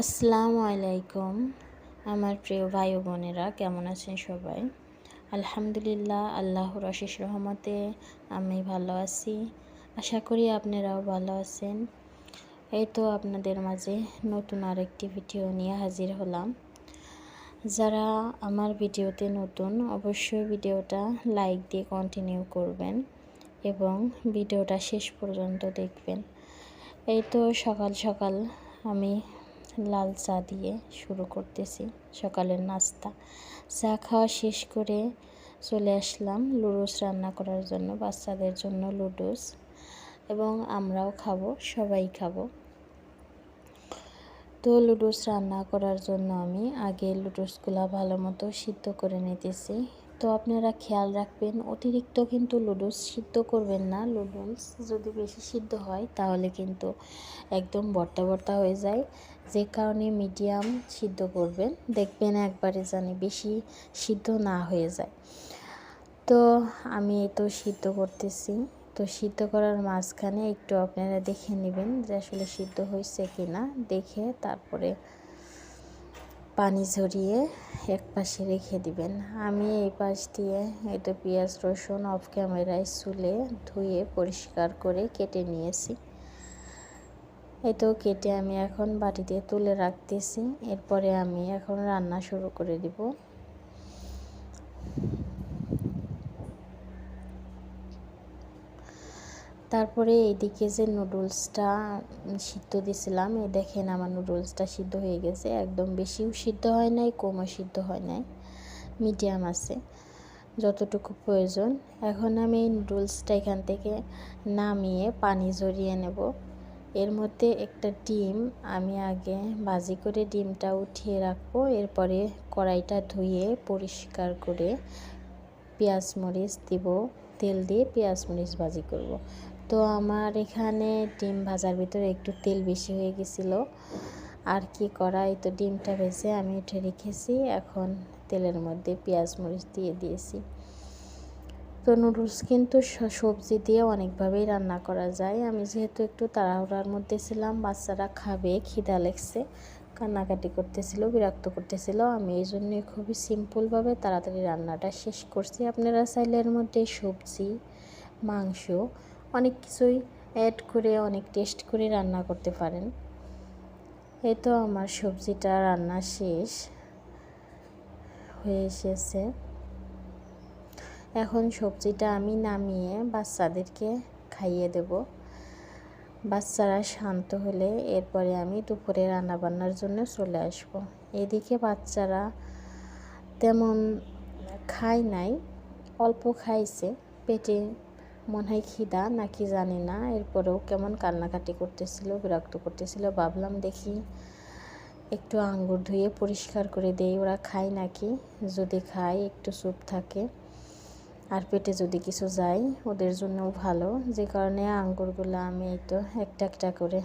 আসসালামু আলাইকুম, আমার প্রিয় ভাই ও বোনেরা, কেমন আছেন সবাই? আলহামদুলিল্লাহ, আল্লাহর অশেষ রহমতে আমি ভালো আছি। আশা করি আপনারাও ভালো আছেন। এই তো আপনাদের মাঝে নতুন আরেকটি ভিডিও নিয়ে হাজির হলাম। যারা আমার ভিডিওতে নতুন, অবশ্যই ভিডিওটা লাইক দিয়ে কন্টিনিউ করবেন এবং ভিডিওটা শেষ পর্যন্ত দেখবেন। এই তো সকাল সকাল আমি লাল চা দিয়ে শুরু করতেছি সকালের নাস্তা। চা খাওয়া শেষ করে চলে আসলাম লুডুস রান্না করার জন্য, বাচ্চাদের জন্য লুডুস এবং আমরাও খাব, সবাই খাব। তো লুডুস রান্না করার জন্য আমি আগে লুডুসগুলো ভালো মতো সিদ্ধ করে নিতেছি। তো আপনারা খেয়াল রাখবেন, অতিরিক্ত কিন্তু লুডুস সিদ্ধ করবেন না। লুডুস যদি বেশি সিদ্ধ হয়, তাহলে কিন্তু একদম বর্তা বর্তা হয়ে যায়। যে কারণে মিডিয়াম সিদ্ধ করবেন, দেখবেন একবারে জানি বেশি সিদ্ধ না হয়ে যায়। তো আমি তো সিদ্ধ করতেছি। তো সিদ্ধ করার মাঝখানে একটু আপনারা দেখে নেবেন যে আসলে সিদ্ধ হয়েছে কি না দেখে তারপরে পানি ঝরিয়ে এক পাশে রেখে দিবেন। আমি এই পাশ দিয়ে এটা পেঁয়াজ রসুন অফ ক্যামেরায় চুলে ধুয়ে পরিষ্কার করে কেটে নিয়েছি। এতো কেটে আমি এখন বাটিতে তুলে রাখতেছি। এরপরে আমি এখন রান্না শুরু করে দিব। তারপরে এইদিকে যে নুডলসটা সিদ্ধ দিছিলাম, এই দেখেন আমার নুডলসটা সিদ্ধ হয়ে গেছে। একদম বেশিও সিদ্ধ হয় নাই, কমও সিদ্ধ হয় নাই। মিডিয়াম আছে, যতটুকু প্রয়োজন। এখন আমি এই নুডলসটা এখান থেকে নামিয়ে পানি ঝরিয়ে নেব। এর মধ্যে একটা ডিম আমি আগে ভাজি করে ডিমটা উঠিয়ে রাখব, এরপরে কড়াইটা ধুয়ে পরিষ্কার করে পেঁয়াজ মরিচ দিব, তেল দিয়ে পেঁয়াজ মরিচ ভাজি করব। তো আমার এখানে ডিম ভাজার ভিতরে একটু তেল বেশি হয়ে গেছিল। আর কি করা এই তো ডিমটা ভেজে আমি উঠে রেখেছি। এখন তেলের মধ্যে পেঁয়াজ মরিচ দিয়ে দিয়েছি। তো নুডলস কিন্তু সবজি দিয়ে অনেকভাবেই রান্না করা যায়। আমি যেহেতু একটু তাড়াহুড়ার মধ্যে ছিলাম, বাচ্চারা খাবে, খিদা লেগছে, কান্নাকাটি করতেছিল, বিরক্ত করতেছিল। আমি এই জন্যে খুবই সিম্পলভাবে তাড়াতাড়ি রান্নাটা শেষ করছি। আপনারা চাইলে এর মধ্যে সবজি, মাংস অনেক কিছুই অ্যাড করে, অনেক টেস্ট করে রান্না করতে পারেন। এই তো আমার সবজিটা রান্না শেষ হয়ে এসেছে। এখন সবজিটা আমি নামিয়ে বাচ্চাদেরকে খাইয়ে দেব। বাচ্চারা শান্ত হলে এরপরে আমি দুপুরে রান্নাবান্নার জন্য চলে আসব। এদিকে বাচ্চারা তেমন খায় নাই, অল্প খাইছে, পেটে মনে হয় খিদা নাকি জানি না। এরপরেও কেমন কান্নাকাটি করতেছিল, বিরক্ত করতেছিল, ভাবলাম দেখি একটু আঙ্গুর ধুয়ে পরিষ্কার করে দেই, ওরা খায় নাকি? যদি খায়, একটু স্যুপ থাকে। আর পেটে যদি কিছু যায়, ওদের জন্যও ভালো। যে কারণে আঙ্গুরগুলো আমি তো একটা একটা করে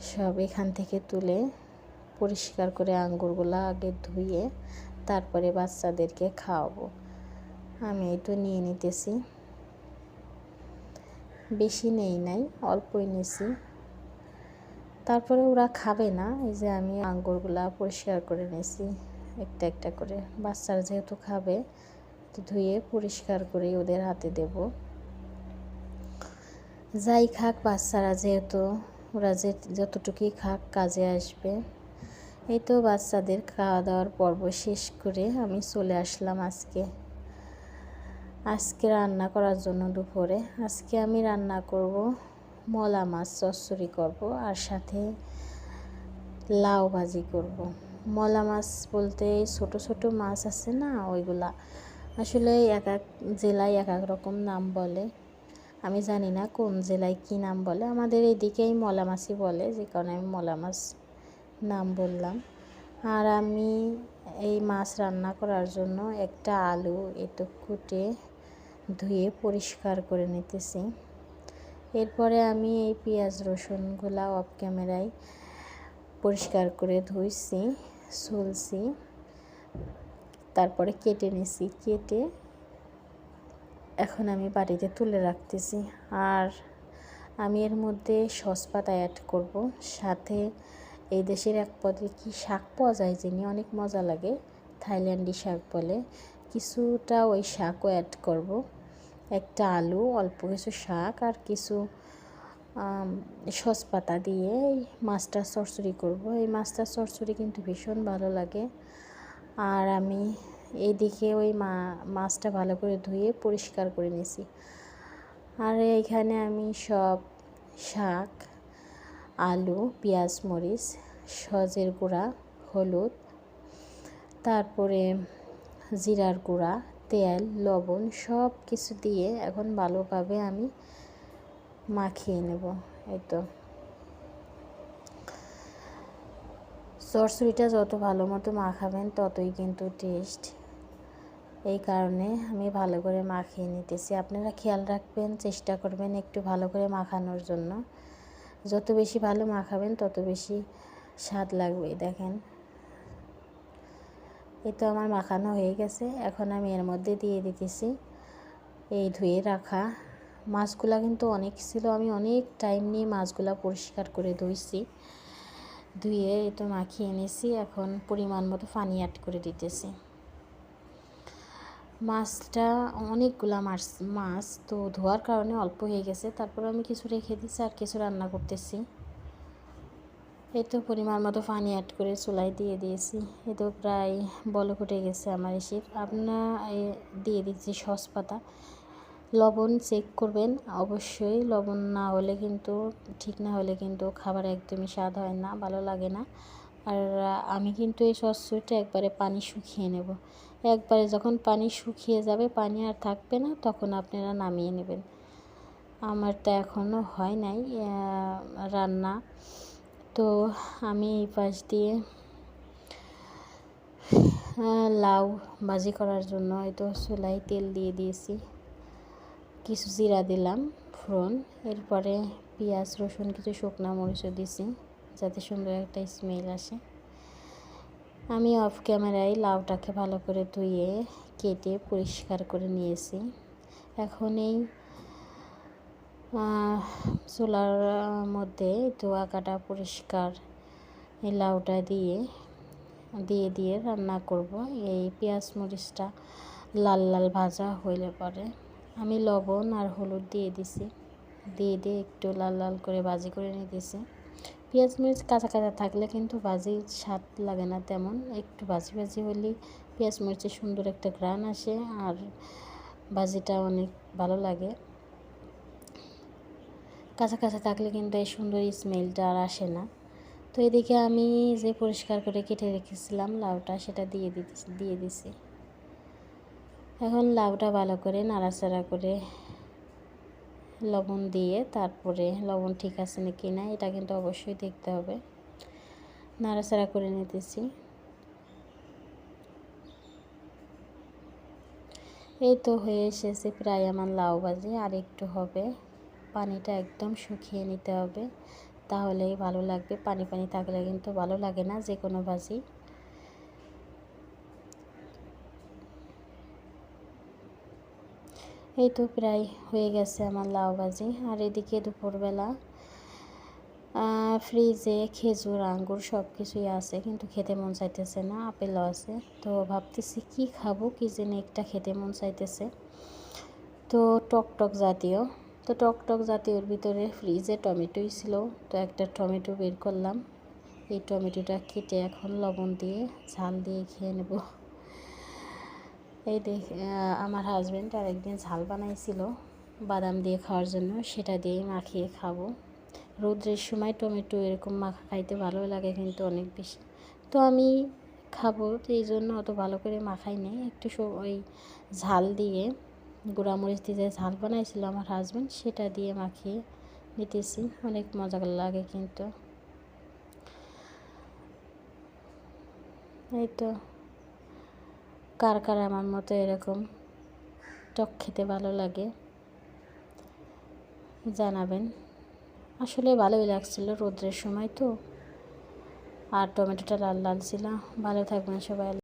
সব এখান থেকে তুলে পরিষ্কার করে আঙ্গুরগুলো আগে ধুয়ে তারপরে বাচ্চাদেরকে খাওয়াবো। আমি এই তো নিয়ে নিতেছি। বেশি নেই নাই, অল্পই নিছি। তারপরে ওরা খাবে না, এই যে আমি আঙ্গুরগুলা পরিষ্কার করে নিয়েছি একটা একটা করে। বাচ্চারা যেহেতু খাবে, তো ধুয়ে পরিষ্কার করে ওদের হাতে দেব। যাই খাক বাচ্চারা যেহেতু, ওরা যে যতটুকুই খাক কাজে আসবে। এই তো বাচ্চাদের খাওয়া দাওয়ার পর্ব শেষ করে আমি চলে আসলাম আজকে। আজকে রান্না করার জন্য দুপুরে। আজকে আমি রান্না করব মলা মাছ, চচ্চড়ি করব আর সাথে লাউ ভাজি করব। মলা মাছ বলতে ছোট ছোট মাছ আছে না, ওইগুলা আসলে এক এক জেলায় এক এক রকম নাম বলে। আমি জানি না কোন জেলায় কি নাম বলে। আমাদের এদিকেই মলা মাছই বলে, যে কারণে আমি মলা মাছ নাম বললাম। আর আমি এই মাছ রান্না করার জন্য একটা আলু এতো কুটে ধুয়ে পরিষ্কার করে নিতেছি। এরপরে আমি এই পেঁয়াজ রসুনগুলা অফ ক্যামেরায় পরিষ্কার করে ধুইছি, সুলছি, তারপরে কেটে নিছি। কেটে এখন আমি বাড়িতে তুলে রাখতেছি। আর আমি এর মধ্যে সসপাতা অ্যাড করব। সাথে এই দেশের এক পদে কি শাক পাওয়া যায় যিনি অনেক মজা লাগে। থাইল্যান্ডি শাক বলে। কিছুটা ওই শাকও অ্যাড করব। একটা আলু, অল্প কিছু শাক আর কিছু সসপাতা দিয়ে এই মাছটা চরচড়ি করব। এই মাছটা চরচড়ি কিন্তু ভীষণ ভালো লাগে। আর আমি এইদিকে ওই মা, মাছটা ভালো করে ধুয়ে পরিষ্কার করে নিয়েছি। আর এইখানে আমি সব শাক, আলু, পেঁয়াজ, মরিচ, সজের গুঁড়া, হলুদ, তারপরে জিরার গুঁড়া তেল, লবণ সব কিছু দিয়ে এখন ভালোভাবে আমি মাখিয়ে নেব, এই তো। চরচড়িটা যত ভালো মতো মাখাবেন ততই কিন্তু টেস্ট এই কারণে আমি ভালো করে মাখিয়ে নিতেছি। আপনারা খেয়াল রাখবেন, চেষ্টা করবেন একটু ভালো করে মাখানোর জন্য। যত বেশি ভালো মাখাবেন তত বেশি স্বাদ লাগবে, দেখেন। এই তো আমার মাখানো হয়ে গেছে। এখন আমি এর মধ্যে দিয়ে দিতেছি। এই ধুয়ে রাখা মাছগুলা কিন্তু অনেক ছিল। আমি অনেক টাইম নিয়ে মাছগুলা পরিষ্কার করে ধুইছি। ধুয়ে তো মাখিয়ে এনেছি এখন পরিমাণ মতো পানি অ্যাড করে দিতেছি। মাছটা অনেকগুলা মাছ মাছ তো ধোয়ার কারণে অল্প হয়ে গেছে। তারপর আমি কিছু রেখে দিচ্ছি আর কিছু রান্না করতেছি। এই তো পরিমাণ মতো পানি অ্যাড করে চুলাই দিয়ে দিয়েছি। এই তো প্রায় বলক উঠে গেছে আমার এসে আপনার দিয়ে দিচ্ছি সস পাতা। লবণ চেক করবেন, অবশ্যই লবণ না হলে কিন্তু, ঠিক না হলে কিন্তু খাবার একদমই স্বাদ হয় না, ভালো লাগে না। আর আমি কিন্তু এই সসটা একবারে পানি শুকিয়ে নেব। একবারে যখন পানি শুকিয়ে যাবে, পানি আর থাকবে না, তখন আপনারা নামিয়ে নেবেন। আমার তো এখনও হয় নাই রান্না। তো আমি এই পাশ দিয়ে লাউ ভাজি করার জন্য হয়তো চুলাই তেল দিয়ে দিয়েছি। কিছু জিরা দিলাম, ফোড়ন, এরপরে পেঁয়াজ, রসুন, কিছু শুকনো মরিচও দিছি যাতে সুন্দর একটা স্মেল আসে। আমি অফ ক্যামেরায় লাউটাকে ভালো করে ধুয়ে, কেটে পরিষ্কার করে নিয়েছি। এখন এই চুলার মধ্যে ধোয়া কাটা পরিষ্কার এই লাউটা দিয়ে দিয়ে দিয়ে রান্না করব। এই পেঁয়াজ মরিচটা লাল লাল ভাজা হইলে পরে। আমি লবণ আর হলুদ দিয়ে দিছি। দিয়ে দিয়ে একটু লাল লাল করে ভাজি করে নিতেছি। পেঁয়াজ মরিচ কাঁচা কাঁচা থাকলে কিন্তু ভাজি স্বাদ লাগে না তেমন। একটু ভাজি ভাজি হলেই পেঁয়াজ মরিচের সুন্দর একটা গ্রান আসে আর ভাজিটা অনেক ভালো লাগে। কাঁচা থাকলে কিন্তু এই সুন্দর স্মেলটা আর আসে না। তো এদিকে আমি যে পরিষ্কার করে কেটে রেখেছিলাম লাউটা, সেটা দিয়ে দিতে, দিয়ে দিছি। এখন লাউটা ভালো করে নাড়াচাড়া করে লবণ দিয়ে তারপরে লবণ ঠিক আছে নাকি না, এটা কিন্তু অবশ্যই দেখতে হবে। নাড়াচাড়া করে নিতেছি। এই তো হয়ে এসেছে প্রায় আমার লাউ ভাজি, আর একটু হবে। পানিটা একদম শুকিয়ে নিতে হবে। তাহলেই ভালো লাগবে। পানি পানি থাকলে কিন্তু ভালো লাগে না যে কোনো ভাজি। এই তো প্রায় হয়ে গেছে আমার লাউ ভাজি। আর এদিকে দুপুরবেলা ফ্রিজে খেজুর, আঙ্গুর সব কিছুই আছে কিন্তু খেতে মন চাইতেছে না, আপেলও আছে। তো ভাবতেছি কি খাব? কি যেন একটা খেতে মন চাইতেছে। তো টক টক জাতীয়। তো টক টক জাতীয়র ভিতরে ফ্রিজে টমেটোই ছিল। তো একটা টমেটো বের করলাম। এই টমেটোটা কেটে এখন লবণ দিয়ে ঝাল দিয়ে খেয়ে নেব। এই দেখ আমার হাজব্যান্ড আরেকদিন ঝাল বানাইছিল বাদাম দিয়ে খাওয়ার জন্য, সেটা দিয়ে মাখিয়ে খাব। রৌদ্রের সময় টমেটো এরকম মাখা খাইতে ভালো লাগে কিন্তু অনেক বেশি। তো আমি খাব এই জন্য অত ভালো করে মাখাই নেই। একটু ওই ঝাল দিয়ে গুঁড়ামরিচ দিয়ে যে ঝাল বানাইছিল আমার হাজব্যান্ড সেটা দিয়ে মাখিয়ে নিতেছি। অনেক মজা লাগে কিন্তু। এই তো। কার কার আমার মতো এরকম টক খেতে ভালো লাগে, জানাবেন। আসলে ভালোই লাগছিল রোদ্রের সময় তো। আর টমেটোটা লাল লাল ছিল। ভালো থাকবেন সবাই।